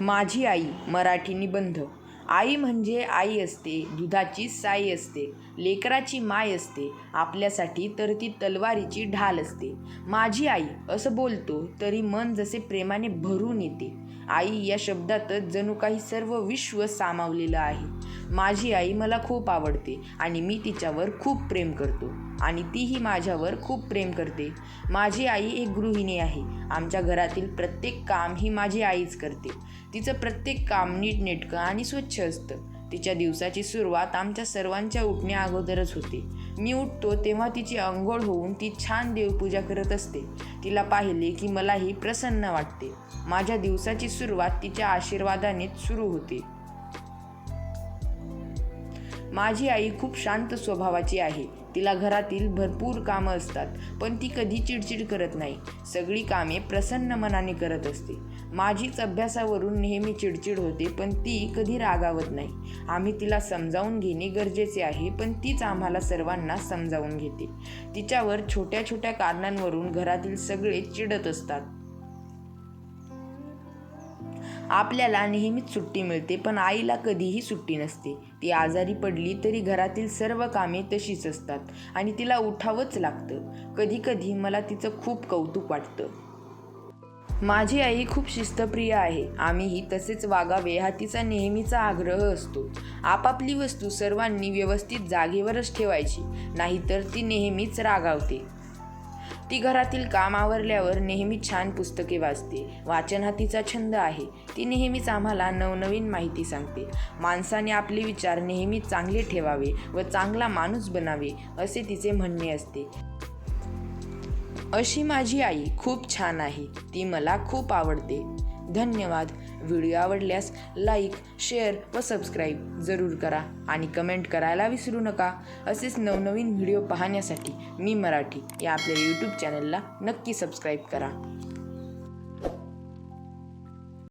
माझी आई मराठी निबंध. आई म्हणजे आई असते दुधाची साई असते लेकराची माय असते आपल्यासाठी तर ती तलवारीची ढाल असते. माझी आई असं बोलतो तरी मन जसे प्रेमाने भरून येते. आई या शब्दातच जणू काही सर्व विश्व सामावलेलं आहे. माझी आई मला खूप आवडते आणि मी तिच्यावर खूप प्रेम करतो आणि तीही माझ्यावर खूप प्रेम करते. माझी आई एक गृहिणी आहे. आमच्या घरातील प्रत्येक काम ही माझी आईच करते. तिचं प्रत्येक काम नीटनेटकं आणि स्वच्छ असतं. तिच्या दिवसाची सुरुवात आमच्या सर्वांच्या उठण्या अगोदरच होते. मी उठतो तेव्हा तिची अंघोळ होऊन ती छान देवपूजा करत असते. तिला पाहिले की मलाही प्रसन्न वाटते. माझ्या दिवसाची सुरुवात तिच्या आशीर्वादानेच सुरू होते. माझी आई खूप शांत स्वभावाची आहे. तिला घरातील भरपूर कामं असतात पण ती कधी चिडचिड करत नाही. सगळी कामे प्रसन्न मनाने करत असते. माझीच अभ्यासावरून नेहमी चिडचिड होते पण ती कधी रागावत नाही. आम्ही तिला समजावून घेणे गरजेचे आहे पण तीच आम्हाला सर्वांना समजावून घेते. तिच्यावर छोट्या छोट्या कारणांवरून घरातील सगळे चिडत असतात. आपल्याला नेहमीच सुट्टी मिळते पण आईला कधीही सुट्टी नसते. ती आजारी पडली तरी घरातील सर्व कामे तशीच असतात आणि तिला उठावंच लागतं. कधीकधी मला तिचं खूप कौतुक वाटतं. माझी आई खूप शिस्तप्रिय आहे. आम्हीही तसेच वागावे हा तिचा नेहमीचा आग्रह असतो. आपापली वस्तू सर्वांनी व्यवस्थित जागेवरच ठेवायची नाहीतर ती नेहमीच रागावते. ती घरातील काम आवरल्यावर नेहमी छान पुस्तके वाचते. वाचन हा तिचा छंद आहे. ती नेहमीच आम्हाला नवनवीन माहिती सांगते. माणसाने आपले विचार नेहमी चांगले ठेवावे व चांगला माणूस बनावे असे तिचे म्हणणे असते. अशी माझी आई खूप छान आहे. ती मला खूप आवडते. धन्यवाद. व्हिडिओ आवडल्यास लाईक शेअर व सबस्क्राईब जरूर करा आणि कमेंट करायला विसरू नका. असेच नवनवीन व्हिडिओ पाहण्यासाठी मी मराठी या आपल्या यूट्यूब चॅनलला नक्की सबस्क्राईब करा.